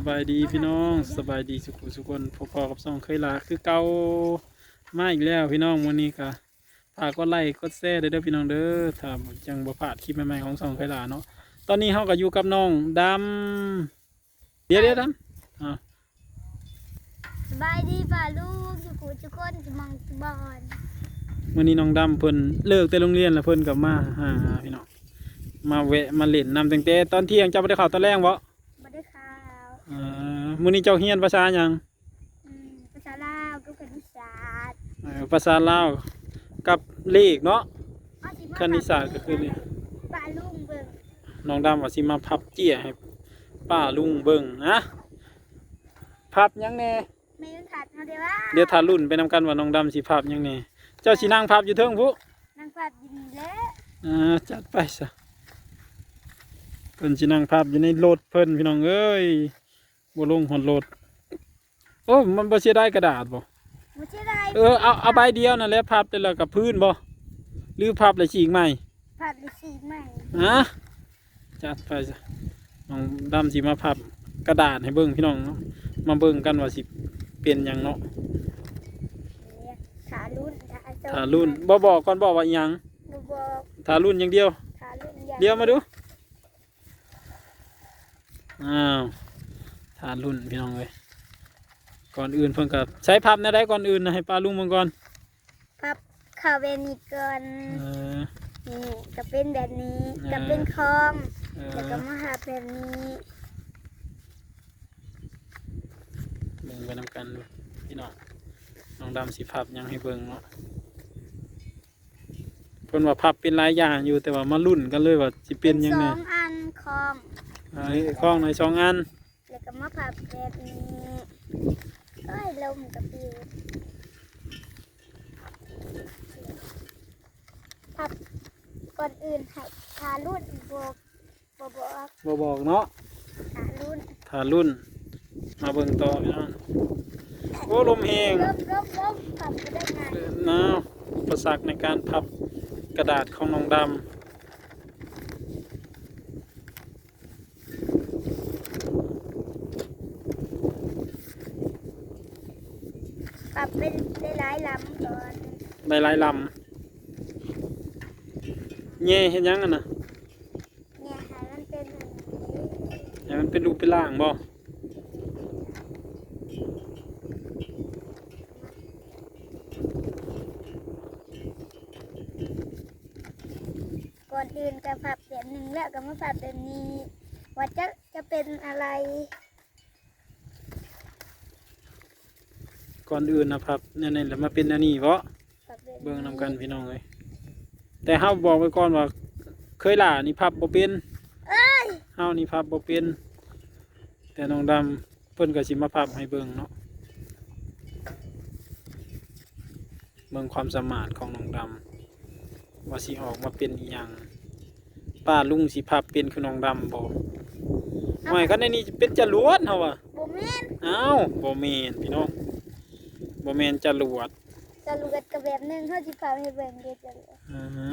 สบายดีพี่น้องสบายดีสุขุสุคนพอๆกับสองเคยลาคือเก่ามาอีกแล้วพี่น้องวันนี้ก็ฝากกดไลค์กดแชร์เด้อเด้อพี่น้องเด้อถ้าจังบ่พลาดคลิปใหม่ๆของสองเคยลาเนาะตอนนี้เฮาก็อยู่กับน้องดำเดี๋ยวเดี๋ยวดำอ่าสบายดีป่าลูกอยู่กูทุกคนสมองสบอนวันนี้น้องดำเพิ่นเลิกแต่โรงเรียนแล้วเพิ่นก็มาหาพี่น้องมาแวะมาเล่นนำตั้งแต่ตอนเที่ยงเจ้าบ่ได้เข้าตอนแรกบ่บ่ได้ข่าวเอ่อ มื้อนี้เจ้าเรียนภาษาหยังอืมภาษาลาวกับคณิตศาสตร์เอ่อภาษาลาวกับเลขเนาะอ้อสิมาคณิตศาสตร์ก็คือนี่ป่าลุงเบิ่งน้องดำว่าสิมาพับเจี้ยให้ป้าลุงเบิ่งนะพับหยังแน่ไม่ยุนถัดเขาเดียวว่าเดี๋ยวถ้ารุ่นไปนำกันว่าน้องดำสิพับหยังแน่เจ้าสินั่งพับอยู่เทิงพุนางพัดยินดีแล้วอ่าจัดไปซะเพิ่นสินั่งพับอยู่ในรถเพิ่นพี่น้องเอ้ย บ่ลงหอดรถโอ้มันบ่เสียดายกระดาษบ่บ่ใช่ไรเออเอาเอาใบเดียวนั่นแหละพับแต่ละกับพื้นบ่หรือพับแล้วฉีกใหม่ผัดหรือสีใหม่ฮะจัดไปซะน้องดำสิมาพับกระดาษให้เบิ่งพี่น้องเนาะมาเบิ่งกันว่าสิเป็นหยังเนาะเนี่ยขารุ่นขาโจถ้ารุ่นบ่บอกก่อนบอกว่าอิหยังบ่บอกถ้ารุ่นอย่างเดียว ขารุ่นใหญ่ เดียวมาดู อ้าว ถ้ารุ่นพี่น้องเลยก่อนอื่นเพิ่นกับใช้พับในได้ก่อนอื่นนะให้ป้าลุงเบิ่งก่อนพับเข้าเวนิกก่อนเออนี่ก็เป็นแบบนี้อ่าก็เป็นคอมเอแล้วอก็มาหาแบบนี้เบิ่งไปนำกันดูพี่น้องน้องดำสิพับหยังให้เบิ่งเนาะเพิ่นว่าพับเป็นหลายอย่างอยู่แต่ว่ามารุ่นกันเลยว่าสิเป็นหยังสไงองอันคอมไอ้คล้องในอยสองอัน แล้วก็มาผับแบบนี้เอ้ลมกับปิวผับก่อนอื่นให้ทารุ่นบวกบวกบวกบ่บอกเนาะทารุ่นถารุ่น มาเบิ่งต่อพี่น้องโอ้ลมแหงลบกับก็ได้ไงน้าอุปสรรคในการพับกระดาษของน้องดผับเป็น ได้หลายลำก่อนำได้หลายลำแง่เห็นยังอะนะเนี่ยให้มันเป็นอันนี้ให้มันเป็นรูปเป็นร่างบ่ก่อนอื่นก็ผับแบบหนึ่งแล้วก็มาผับแบบนี้ว่าจะจะเป็นอะไร ก่อนอื่นนะพับเนี่ยนี่แหละมาเป็นอันนี้เพราะผับแบบเบิ่งนำกันพี่น้องเลยแต่เฮาบอกไว้ก่อนว่า เคยล่านี่พับบ่เป็นเอ้ยเฮานี่พับบ่เป็นแต่น้องดำเพิ่นก็สิมาพับให้เบิ่งเนาะเบิ่งความสามารถของน้องดำว่าสิออกมาเป็นอีหยังป้าลุงสิพับเป็นคือน้องดำบ่ไม่คันในนี้เป็นจรวดเฮาว่ะบุแม่นอ้าวบ่แม่นพี่น้อง บ่แม่นจรวดจะรูดกับแบบหนึ่งเขาจะเผาให้เบิ่งเดียวจะรู้อ่าฮะ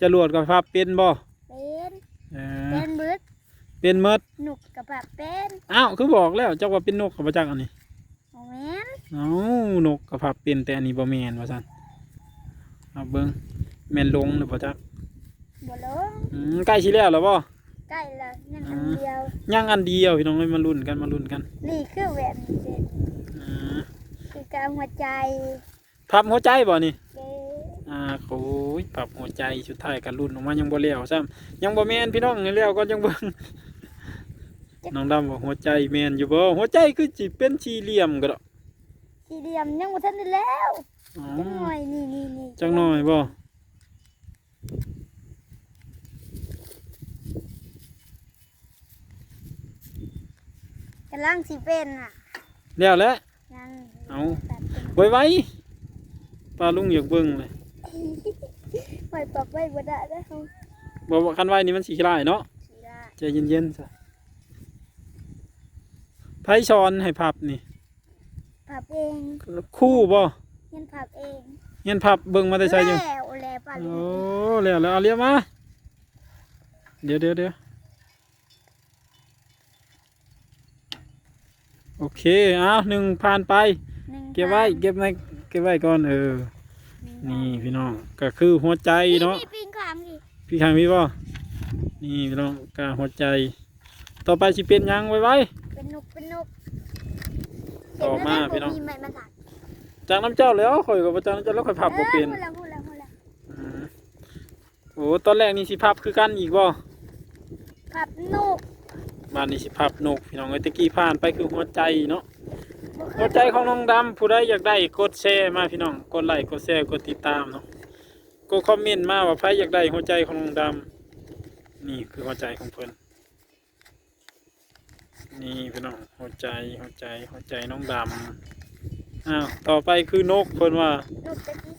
จรวดก็พับเป็นบ่เป็นเออเป็นบึดเป็นหมดหนุกกับแบบเป็นอ้าวคือบอกแล้วเจ้าว่าเป็นนกกับบ่จักอันนี้บุแม่นเอ้านกกับพับเป็นแต่อันนี้บ่แม่นว่าซั่นเอาเบิ่งแม่นลงหรือบ่จักบ่ลงอืมใกล้สิแล้วเหรอบ่ ใกล้ละยังอันเดียวยังอันเดียวพี่น้องเอ้ยมาลุ้นกันมาลุ้นกันนี่คือแหวนเจ็ดอ่าคือการหัวใจพับหัวใจบ่นี่เด้อ่าโอ้ยพับหัวใจสุดท้ายก็ลุ้นออกมายังบ่แล้วซ้ำยังบ่แม่นพี่น้องให้แล้วก็ยังเบิ่งน้องดำบอกหัวใจแม่นอยู่บ่หัวใจคือสิเป็นสี่เหลี่ยมก็ดอกสี่เหลี่ยมยังบ่ทันได้แล้ว อ๋อจังหน่อยนี่นี่นี่จังหน่อยบ่ กำลังสิเป็นอะแล้วแหละยังเอาตัดเป็นไว้ไว้ป้าลุงอยากเบิ่งเลยปล่อยปรับไว้บ่ได้แล้วบอกว่าคันไว้นี่มันสิขี้ร้ายเนาะสิได้ใจเย็นๆซะไผสอนให้พับนี่ผับเองคู่บ่เงินผับเองเงี้ยพับเบิ่งมาแต่ใส่อยู่ แล้วแล้วปลาลูโอ้กแล้วแล้วเอาเรียกมา เดี๋ยวเดี๋ยวเดี๋ยว โอเคเอาหนึ่งผ่านไป หนึ่งเก็บไว้เก็บไว้เก็บไว้ก่อนเออหงนี่พี่น้องก็คือหัวใจเนาะนี่ปีนขามดิพี่ข้างพี่บ่นี่พี่น้องกาหัวใจ ต่อไปสิเป็นหยังไว้ไว้ เป็นนกเป็นนกต่อมาพี่น้องมีไม้บรรทัดจากน้ำเจ้าแล้วข่อยกับจากน้ำเจ้าแล้วข่อยพับบ่เป็นพูดแล้วพูดแล้วพูดแล้วอืมโอ้ตอนแรกนี่สิพับคือกันอีกบ่ขับนก มานี่สิพับนกพี่น้องเอ้ยตะกี้ผ่านไปคือหัวใจเนาะบ่เคหัวยใจของน้องดำผู้ใดอยากได้กดแชร์มาพี่น้องกดไลค์กดแชร์กดติดตามเนาะกดคอมเมนต์มาว่าใครอยากได้หัวใจของน้องดำนี่คือหัวใจของเพิ่นนี่พี่น้องหัวใจหัวใจหัวใจน้องดำอ้าวต่อไปคือนกเพิ่นว่านกตะกี้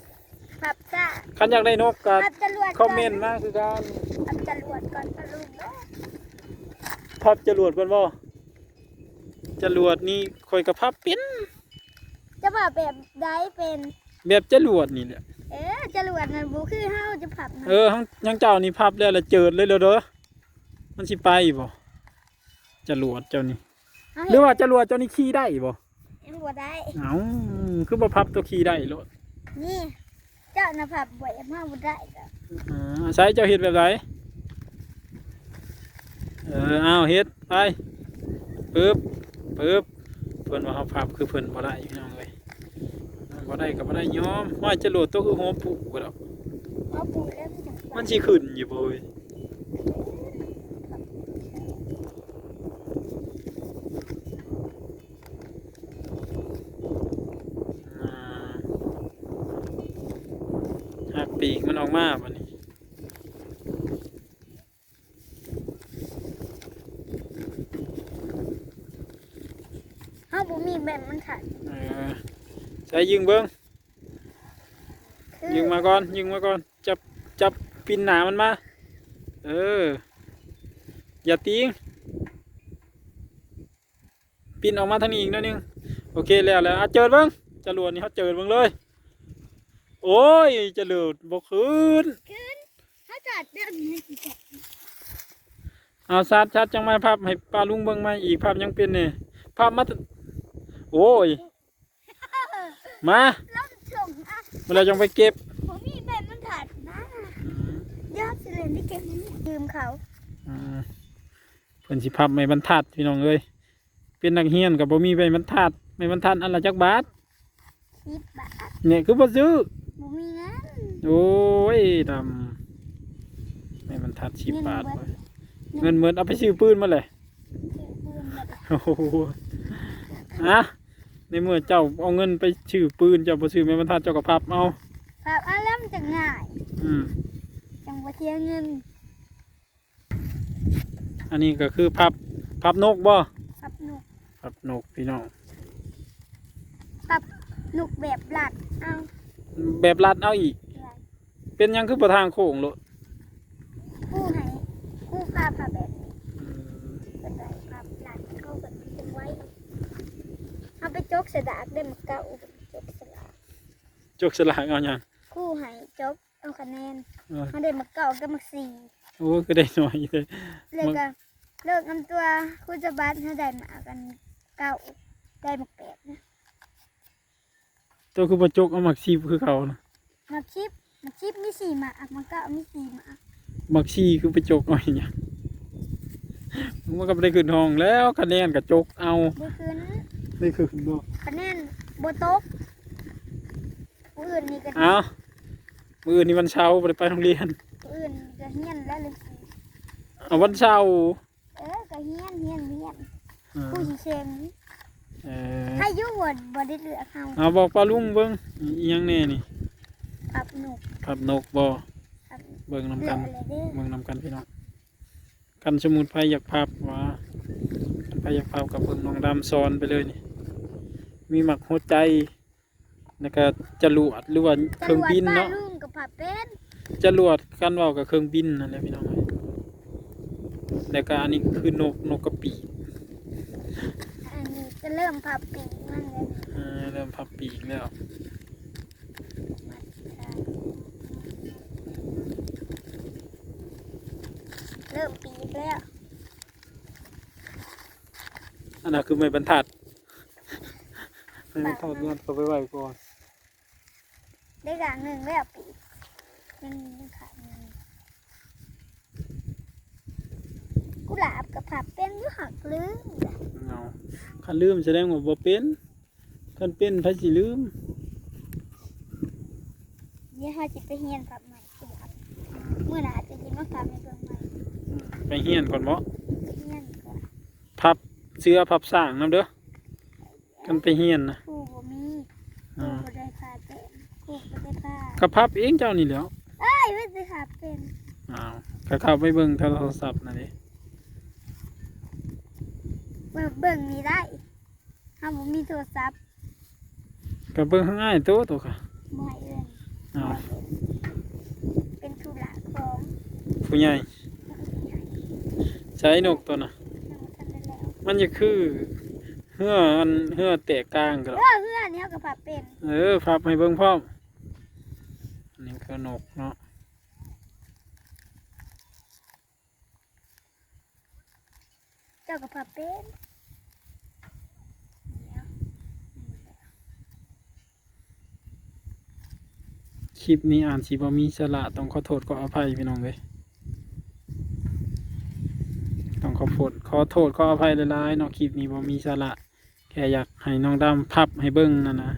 ขับจ้าคันอยากได้นกก็ขับจรวดคอมเมนต์มาคือการขับจรวดก่อนตะลุงเนาะ พับจรวดเพิ่นบ่จรวดนี่ค่อยก็พับเป็นจะว่าแบบได้เป็น แบบจรวดนี่แหละเออจรวดนั่นบ่คือเฮาจะผับนะเออทั้งยังเจ้านี่พับแล้วละเจิดเลยเด้อเด้อมันสิไปบ่จรวดเจ้านี่เฮาหรือว่าจรวดเจ้านี่ขี่ได้บ่ยังบ่ได้ เอ้าคือบ่พับตัวขี่ได้โลดนี่ เจ้าน่ะผับบ่เฮาบ่ได้ก็อ่าใช้เจ้าเฮ็ดแบบไหน เออเอาเฮ็ดไปปึ๊บปึ๊บเพิ่นว่าเฮาพับคือเพิ่นบ่ได้พี่น้องเอ้ยบ่ได้ก็บ่ได้ยอมว่าจรวดตัวคือหัวปุกดอกเอาปูแล้วมันจะมันสิขึ้นอยู่บ่เว้ยอ่าหักปีกมันออกมาบัดนี้ เฮาบ่มีแบบมันถัด เออใช้ ยิงเบิ้งคือยิงมาก่อนยิงมาก่อนจับจับปินหนามันมา เออ อย่าตีงปินออกมาทางนี้อีกหนิดนึง โอเคแล้วแล้วอะเจิดเบิ้งจรวดนี่เขาเจิดเบิ้งเลย โอ้ยจรวดบกคืนถ้าจัดเดี๋ยวนี้สิจัดเอาซัดชัดจังมาภาพให้ปลาลุงเบิ้งมาอีกภาพยังเป็นเนี่ยภาพมาตโอ้ย มาล้มส่งอะเมื่อไรจังไปเก็บบ่มีแบบมันถัดนะยอดสิเลยที่เก็บมันยืมเขาอ่าเพิ่นสิพับไม่บรรทัดพี่น้องเอ้ยเป็นนักเรียนกับบ่มีใบบรรทัดไม่บรรทัดอันละจักบาท10บาทเนี่ยคือบ่ซื้อบ่มีเงินโอ้ยดำไม่บรรทัดสิบบาทเงินเบิดเงินเหมือนเอาไปซื้อปืนมาเลย ซื้อปืนแบบโอ้โหอะ ในเมื่อเจ้าเอาเงินไปซื้อปืนเจ้าบ่ซื้อไม่บรรทัดเจ้าก็พับเอาผับอันแล้วมันจะง่ายอืมจังบ่เสียเงิน อันนี้ก็คือพับพับนกบ่ผับนกพับนกพี่น้องผับนกแบบหลักเอาแบบรัดเอาอีกหลักเป็นหยังคือประทางโค้งโลดคู่ให้คู่พาผับแบบนี้ อืม เป็นไรผับหลักเข้าแบบนี้ไว้เอา ไปจกสะดากได้มาเก่าจกสะดากจกสลากเอาหยังคู่ให้จกเอาคะแนนเออเขาได้มาเก่าก็มาสี่โอ้ก็ได้หน่อยเลยเลยก็เลิกนำตัวคู่จะบัสเขาได้มากันเก่าได้มาแปดนะตัวคือประจกเอามักซีคือเขานะมาชิปมาชิปมีสี่หมามาเก่ามีสี่หมามักซีคือประจกเอาอย่างเงี้ยมันก็บ่ได้ขึ้นห้องแล้วคะแนนกระจกเอาบุคืน ได้ขึ้นบ่คะแนนโบตกผู้อื่นนี่ก็เอามื้ออื่นนี่วันเช้าร์บ่ได้ไปโรงเรียนผู้อื่นก็เฮียนแล้วเลยสิเอาวันเช้าร์เออก็เฮียนเฮียนเฮียนอ่าผู้ชีเชงเออให้อยุ่บดบได้เหลือเขาเอาบอกปลาลุงเบิ่งอีหยังแน่นี่ขับหนุกพับนกบ่ขับเบิ่งนํเหลืกัอนอะไรเด้อเบิ่งนํกันพี่น้องกันสมุนไพรอยากพับว่ากันไผอยากพับกับเบิ่งน้องดำสอนไปเลยนี่ มีหมักหัวใจแล้วก็จรวดหรือว่าเครื่องบินตำวจป้เนาะลุงกับผับเป็นจรวดกันเว่ากับเครื่องบินนั่นแหละพี่น้องเอ้ยแล้วก็อันนี้คือนกนกกระปีกอันนี้จะเริ่มผับปีกมันเลยอ่าเริ่มพับปีกแล้วเริ่มปีกแล้วอันนั้นคือไม่บรรทัด ให้มันถอดยัดเข้าไปไว้ก่อนได้กลางหนึ่งแล้วปีกยังยังขาดหนึ่งกุหลาบกับผับเป็นอยุหักลืมเอาคันลืมแสดงว่าบ่เป็นคันเป็นไผสิลืมเดี๋ยวเขาจะไปเฮียนผับใหม่กุหลาบเมื่อหนาจะกินมะขามในเบื้องใหม่ไปเฮียนก่อนบ่ไปเฮียนก่อนพับเสื้อพับสร้างนํเด้อ กันไปเฮียนนะครูบ่มีครูอ่าบ่ได้พาเป็นครูบ่ได้พาก็พับเองเจ้านี่แหล้วเอ้ยไม่ได้พาเป็นอ้าวก็เข้าไปเบิ่งโทรศัพท์นั่นดิเบิ่งเบิ่งนี่ได้ถ้าบ่มีโทรศัพท์ก็เบิ่งข้างง่ายโตตัวค่ะบ่ให้เอิ้นอ้าวเป็นธุระของผู้ใหญ่ผู้ใหญ่ใช้นกตัวน่ะยังบ่ทันได้แล้วมันจะคือ เหืออันเหือแตกกลางกันเออเพื่อนนี่เขาก็พาเป็นเออพับให้เบิ่งพร้อมอันนี้คือนกเนาะเจ้าก็พาเป็นเดี๋ยวคลิปนี้อ่านสิบ่มีสาระต้องขอโทษขออภัยพี่น้องเลยต้องขอโทษขอโทษขออภัยหลายๆเนาะคลิปนี้บ่มีสาระแค่อยากให้น้องดำพับให้เบิ่งนั่นนะ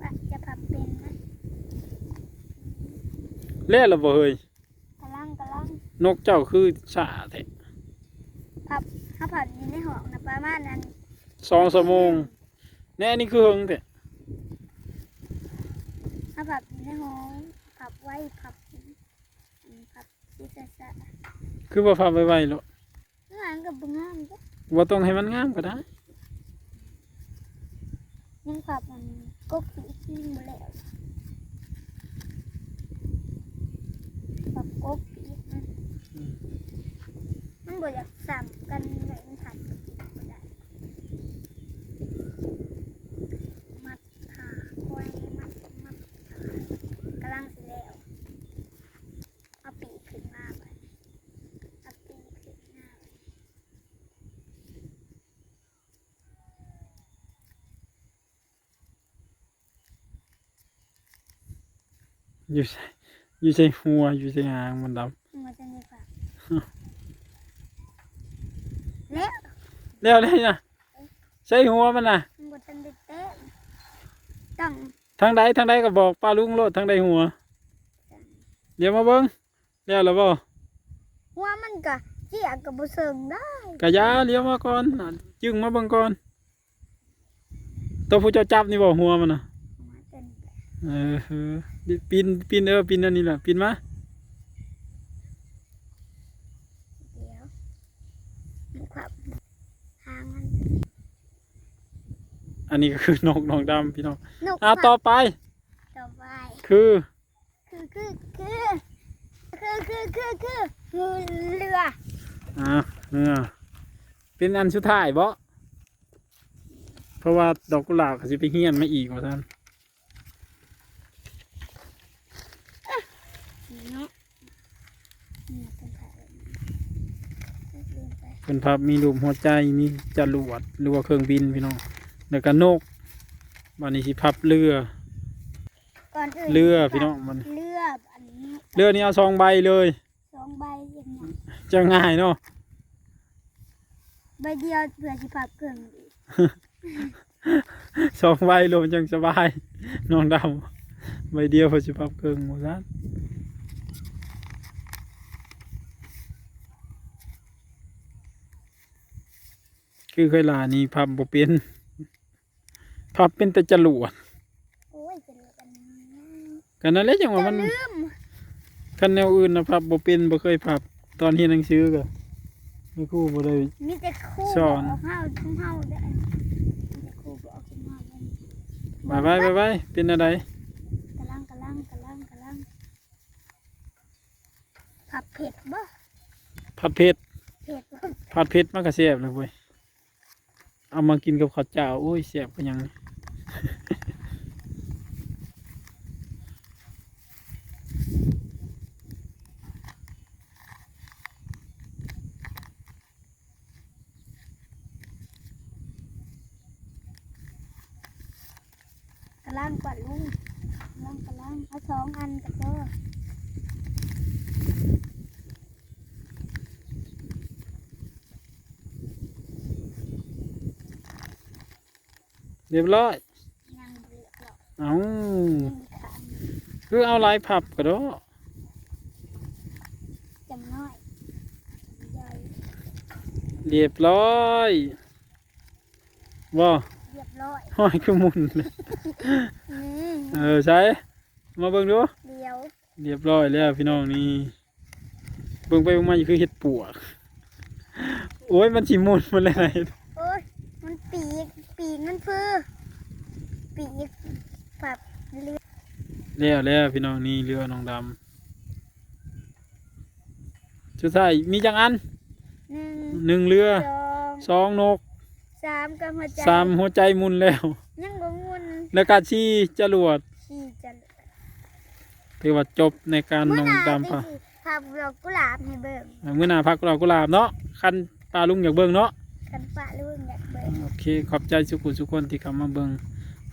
ว่าจะพาเป็นนะแล้วล่ะบ่เฮ้ยกำลังกำลังนกเจ้าคือสาแท้พับถ้าผัดอยู่ในห้องนะประมาณนั้นสองชั่วโมงแน่นี่คือเฮิงแต่ถ้าผัดอยู่ในห้องผับไว้ผับอืมผับซีซ่าซ่าคือบ่พับไว้ๆหรอกงานกับงามจ้ะบ่ต้องให้มันงามก็ได้ ยังผับมันก็ปีกินหมดแล้วผับก็ปีมันมันบ่อยากซ้ำกันเลยมันผัดกับปีบ่ได้มัดขาไว้มัดมัดขากำลังสิแล้วเอาปีกขึ้นมาไปเอาปีกขึ้นหน้าไป อยู่ใส่อยู่ใส่หัวอยู่ใส่หางมันดำมันจะมีผักแล้วแล้วได้นะใส่หัวมันน่ะมันจะได้เต้นต้องทางใดทางใดก็บอกป้าลุงโลดทางใดหัว เดี๋ยวมาเบิ่งแล้วล่ะบ่หัวมันก็เกี่ยกับบุเซิงได้กะยาเลี้ยวมาก่อนน่ะจึงมาเบิ่งก่อนตัวผู้เจ้าจับนี่บ่หัวมันน่ะหัวเป็นแบบเออเออ ปีนปีนเออปีนอันนี้แหละปีนมาอันนี้ก็คือนกนกดำพี่น้องนกอะต่อไป ต่อไปคือคือคือคือคือคือคืองูเรืออะเนื้อเป็นอันสุดท้ายบ่เพราะว่าดอกกุหลาบเขาจะไปเฮี้ยนไม่อีกว่าท่าน เป็นภาพมีรูปหัวใจมีจรวดหรือว่าเครื่องบินพี่น้องแล้วก็นกวันนี้สิพับเรือ ก่อนอื่นเรือพี่น้องมันเรืออันนี้เรือนี้เอาสองใบเลยสองใบอย่างเงี้ยจะง่ายเนาะ ใบเดียวเผื่อสิผักเกลืองอีกสองใบรวมจังสบาย น้องดำใบเดียวพอสิพับเครื่องหมดแล้ว คือเคยลานี่พับบ่เป็นพับเป็นแต่จรวดโอ้ยจะเหลือกันนี้กันนั่นแหละจังว่าจะมันลืมคันแนวอื่นนะพับบ่เป็นบ่เคยพับ ตอนเรียนหนังสือก็ไม่ครู่บ่ได้ มีแต่คู่สบออนกเฮาทุ่งเฮาได้มีแต่คู่บอกขึ้นมาเลยบายบายบายบายเป็นอะไรกำลังกำลังกำลังกำลังผับเผ็ดบ่ผัดเผ็ดเผ็ดบ่ ผัดเผ็ดมันก็แซ่บเลยเว้ย เอามากินกับข้าวเจ้าโอ้ยแซ่บก็ยังระล่างกว่าลุงล่างกระล่างเอาสองอันกับเจอ เรียบร้อยยังเรียบร้อยเอายังมีขางคือเอาลายพับก็ได้จำน้อยจำใหญ่เรียบร้อยว่าเรียบร้อยห้อยคือหมุนเลยอืมเออใช่มาเบิ่งดูเดียวเรียบร้อยแล้วพี่น้องนี่เบิ่งไปเบิ่งมาอยู่คือเห็ดปวกโอ้ยมันสิหมุนมันเลยไหนโอ้ยมันปีก ปีกมันคือปีกแบบเลือดแล้วแล้วพี่น้องนี่เรือน้องดำชุดใส่มีจังอันหนึ่งหนึ่งเรือสองสองนกสามกำหัวใจสามหัวใจหมุนแล้ว ยังบ่มุนแล้วก็ชีจรวดขี่จะถือว่าจบในการน้องดำพาพาพาดอกกุหลาบให้เบิ่งเมื่อหน้าพักเรากุหลาบเนาะคันปลาลุงอยากเบิ่งเนาะกันปะลุงอยากเบิ่ง โอเค ขอบใจสุขุทุกคนที่เข้ามาเบิ่ง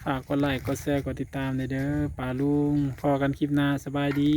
ฝากกดไลค์กดแชร์กดติดตามเด้อเด้อป่าลุงพอกันคลิปหน้าสบายดี